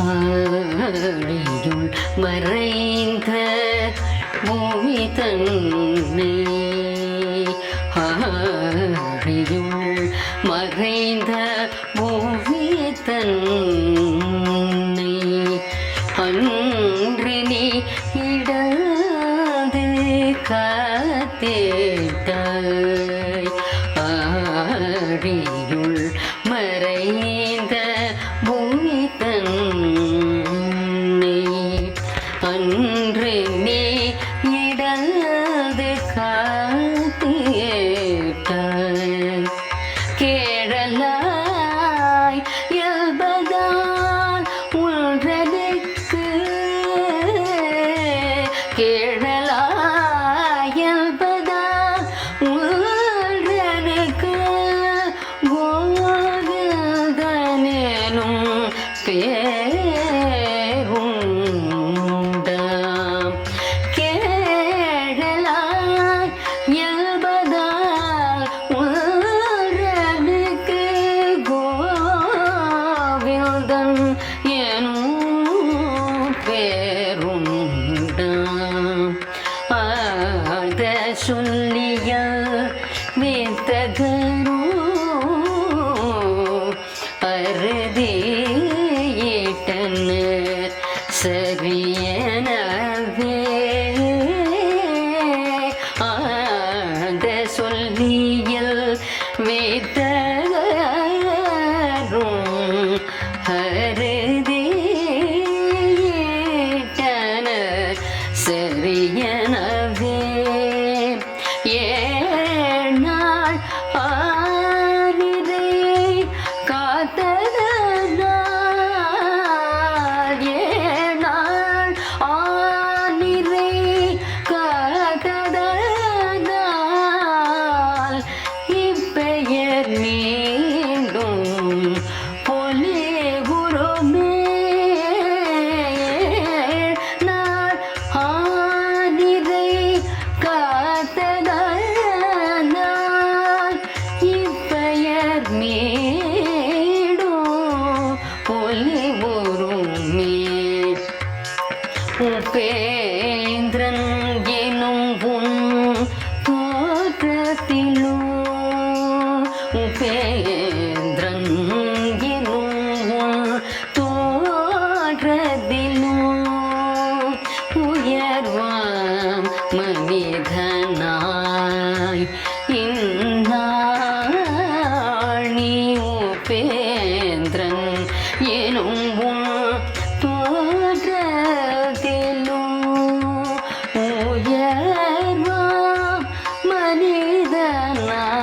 ஆழியுள் மறைந்த பூமி தன்னை ஆழியுள் மறைந்த பூமி தன்னை அன்று நீ இடாது காத்தேட்டாய் ஆழியுள் பேருண்டாம் கேழலாய் இயல்பதால் உன்றனுக்கு கோவிந்தன் எனும் பேருண்டாம். ஆத சொல்லிய பேந்திரன் எனும் உன் தோற்றத்திலோ பேந்திரன் எனும் உன் தோற்றத்திலோ உயர்வாம் மனிதனாய் இந்நாணி உபேந்திரன் な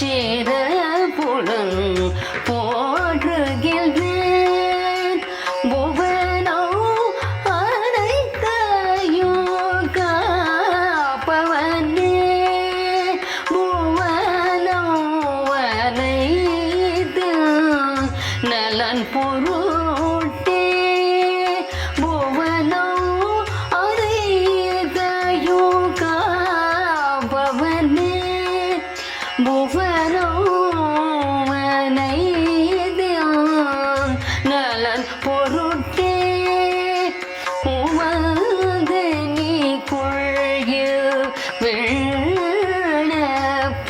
shit.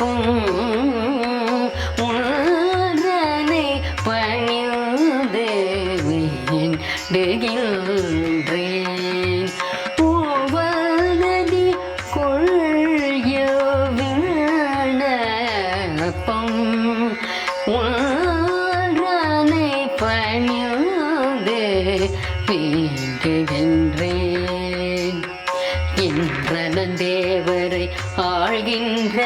வெள்ளப்பும் உடனே பணிந்து வேண்டுகின்றேன் உவதனி கொள்ய விண்ணப்பம் பணிந்து வேண்டுகின்றேன் இந்திரன் ஆழ்கின்ற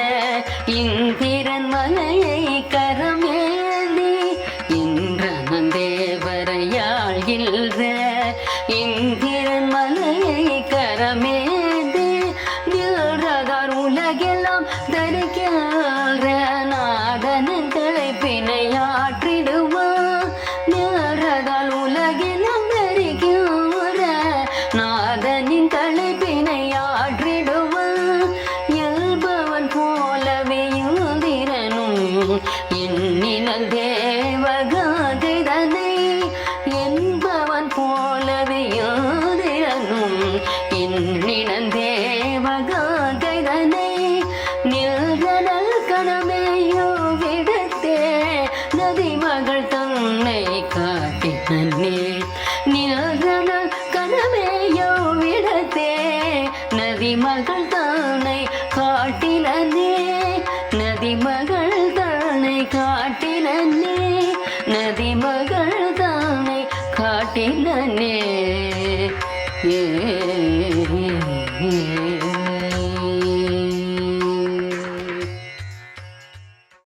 இந்திரன் மலையை கரமேந்தி இந்திரன் தேவரை ஆள்கின்ற இந்திரன் மலையை கரமேந்தி நில்றதார் உலகெல்லாம் தரிக்கின்ற நாதனின் தலைப்பினை நதிமகள் தானை காட்டினே நதிமகள் தானை காட்டினே நதிமகள் தானை காட்டினே ஏ.